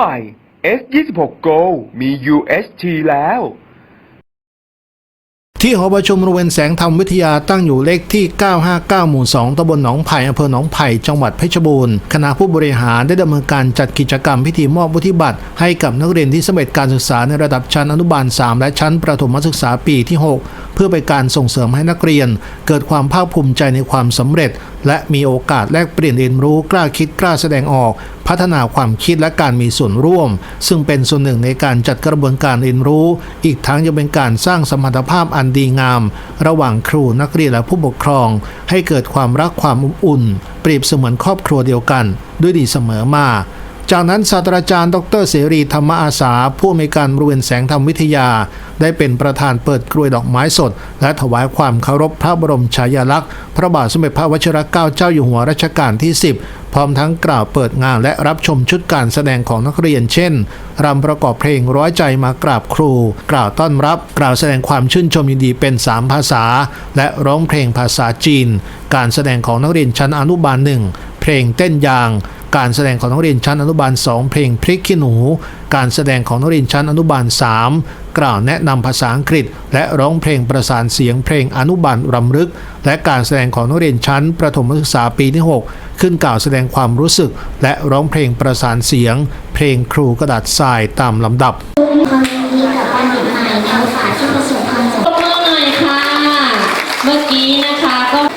ใหม่ S26 Go มี UHT แล้ว ที่หอประชุมโรงเรียนแสงธรรมวิทยาตั้งอยู่เลขที่ 959 หมู่ 2 ตำบลหนองไผ่อำเภอหนองไผ่ จังหวัดเพชรบูรณ์ คณะผู้บริหารได้ดำเนินการจัดกิจกรรมพิธีมอบวุฒิบัตร ให้กับนักเรียนที่สำเร็จการศึกษาในระดับชั้นอนุบาล 3 และชั้นประถมศึกษาปีที่ 6 เพื่อเป็นการส่งเสริมให้นักเรียน เกิดความภาคภูมิใจในความสำเร็จ และมีโอกาสแลกเปลี่ยนเรียนรู้กล้าคิดกล้าแสดงออก พัฒนาความคิดและการมีส่วนร่วม ซึ่งเป็นส่วนหนึ่งในการจัดกระบวนการเรียนรู้ อีกทั้งยังเป็นการสร้างสมรรถภาพอันดีงาม ระหว่างครูนักเรียนและผู้ปกครอง ให้เกิดความรักความอบอุ่น เปรียบเสมือนครอบครัวเดียวกัน ด้วยดีเสมอมา จากนั้นศาสตราจารย์ดรเสรีธรรมอาสา ผู้อำนวยการบริเวณแสงธรรมวิทยา ได้เป็นประธานเปิดกลวยดอกไม้สด และถวายความเคารพพระบรมฉายาลักษณ์ พระบาทสมเด็จพระวชิรเกล้าเจ้าอยู่หัวรัชกาลที่ 10 พร้อมทั้งกล่าวเปิดงานและรับชมชุดการแสดงของนักเรียน เช่นรำประกอบเพลงร้อยใจมากราบครู กล่าวต้อนรับ กล่าวแสดงความชื่นชมยินดีเป็น 3 ภาษา และร้องเพลงภาษาจีน การแสดงของนักเรียนชั้นอนุบาลหนึ่งเพลงเต้นยาง การแสดงของนักเรียนชั้นอนุบาล 2 เพลงพริกขี้หนู การแสดงของนักเรียนชั้นอนุบาล 3 กล่าวแนะนำภาษาอังกฤษ และร้องเพลงประสานเสียงเพลงอนุบาลรำลึก และการแสดงของนักเรียนชั้นประถมศึกษาปีที่ 6 ขึ้นกล่าวแสดงความรู้สึก และร้องเพลงประสานเสียง เพลงครูกระดาษทรายตามลำดับความยินดีกับบัณฑิตใหม่ในโอกาที่ประสบความสำปรบมือหน่อยค่ะเมื่อกี้นะคะก็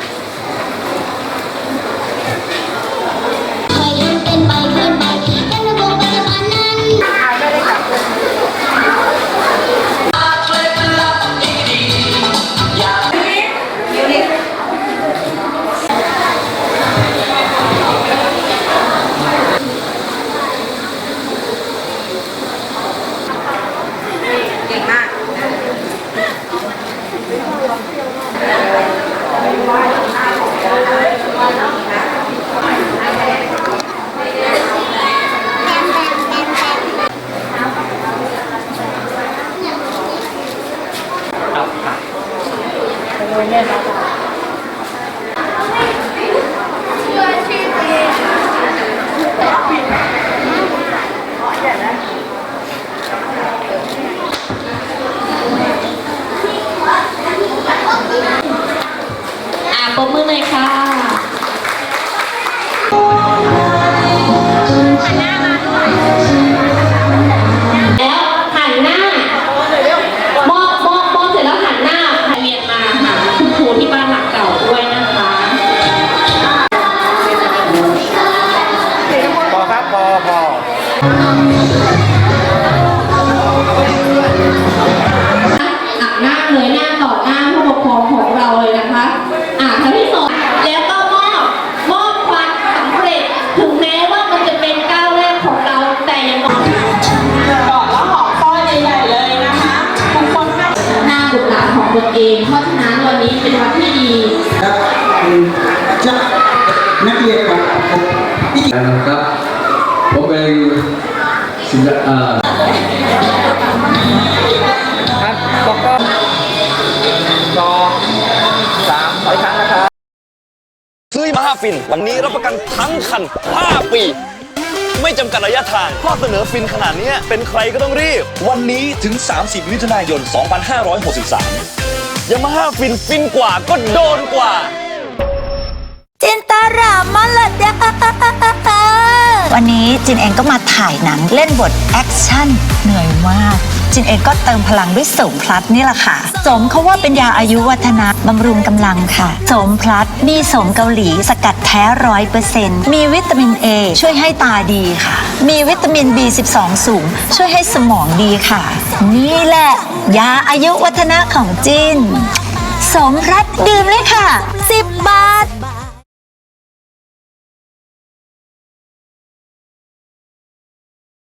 อะปมมือหน่อยค่ะ ของตนเอง เพราะฉะนั้นวันนี้เป็นวันที่ดีครับจะนักเรียนครับที่นะครับผมเป็นศิลปเอ่อครับบอกก็สองสามถอยครั้งนะครับซื้อมา5ฟิน วันนี้รับประกันทั้งคัน 5 ปี ไม่จำกัดระยะทางข้อเสนอฟินขนาดนี้เป็นใครก็ต้องรีบ วันนี้ถึง 30 มิถุนายน 2563ยามาฮ่าฟินฟินกว่าก็โดนกว่า จินตารามลดาวันนี้จินเองก็มาถ่ายหนังเล่นบทแอคชั่นเหนื่อยมาก จินเองก็เติมพลังด้วยสมพลัสนี่แหละค่ะ สมเขาว่าเป็นยาอายุวัฒนะบำรุงกำลังค่ะ สมพลัสมีสมเกาหลีสกัดแท้ร้อยเปอร์เซ็นต์มีวิตามิน A ช่วยให้ตาดีค่ะ มีวิตามิน B12 สูง ช่วยให้สมองดีค่ะ นี่แหละ ยาอายุวัฒนะของจินสมพลัสดื่มเลยค่ะ 10 บาท